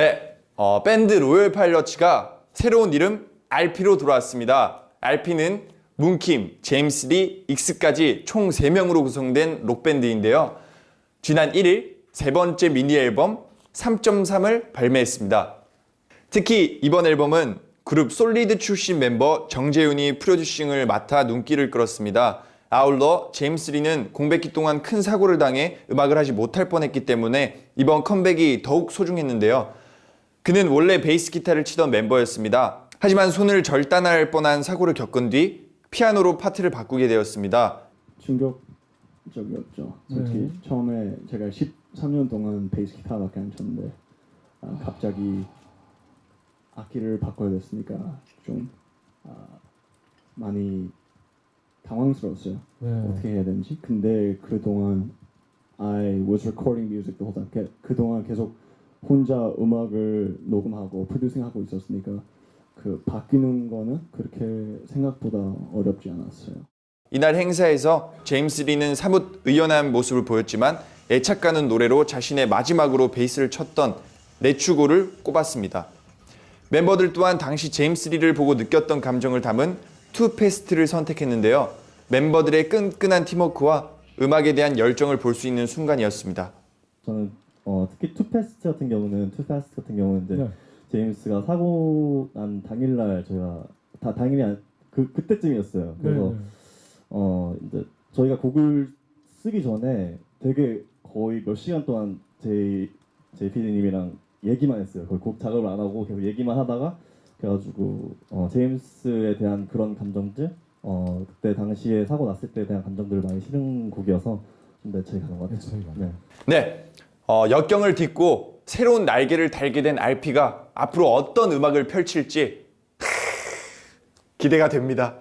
네, 어, 밴드 로열 파일럿츠가 새로운 이름 RP로 돌아왔습니다. RP는 문킴, 제임스 리, 익스까지 총 3명으로 구성된 록밴드인데요. 지난 1일 세 번째 미니 앨범 3.3을 발매했습니다. 특히 이번 앨범은 그룹 솔리드 출신 멤버 정재윤이 프로듀싱을 맡아 눈길을 끌었습니다. 아울러 제임스 리는 공백기 동안 큰 사고를 당해 음악을 하지 못할 뻔했기 때문에 이번 컴백이 더욱 소중했는데요. 그는 원래 베이스 기타를 치던 멤버였습니다. 하지만 손을 절단할 뻔한 사고를 겪은 뒤 피아노로 파트를 바꾸게 되었습니다. 충격적이었죠. 솔직히 처음에 제가 13년 동안 베이스 기타밖에 안 쳤는데 아, 갑자기 악기를 바꿔야 됐으니까 좀 아, 많이 당황스러웠어요. 네. 어떻게 해야 되는지. 근데 그 동안 I was recording music the whole time. 그- 그동안 계속 혼자 음악을 녹음하고 프로듀싱하고 있었으니까 그 바뀌는 거는 그렇게 생각보다 어렵지 않았어요. 이날 행사에서 제임스 리는 사뭇 의연한 모습을 보였지만 애착 가는 노래로 자신의 마지막으로 베이스를 쳤던 레추고를 꼽았습니다. 멤버들 또한 당시 제임스 리를 보고 느꼈던 감정을 담은 투 페스트를 선택했는데요. 멤버들의 끈끈한 팀워크와 음악에 대한 열정을 볼 수 있는 순간이었습니다. 저는 어, 특히 투페스트 같은 경우는 투페스트 같은 경우는 이제 네. 제임스가 사고 난 당일날 저희가 다 당일이 안, 그 그때쯤이었어요. 그래서 네. 어 이제 저희가 곡을 쓰기 전에 되게 거의 몇 시간 동안 제 제 PD님이랑 얘기만 했어요. 거의 곡 작업을 안 하고 계속 얘기만 하다가 그래가지고 어, 제임스에 대한 그런 감정들 어 그때 당시에 사고 났을 때에 대한 감정들을 많이 실은 곡이어서 좀 매체가 가는 것 같아요. 애착이 가는. 네. 네, 어, 역경을 딛고 새로운 날개를 달게 된 RP가 앞으로 어떤 음악을 펼칠지 기대가 됩니다.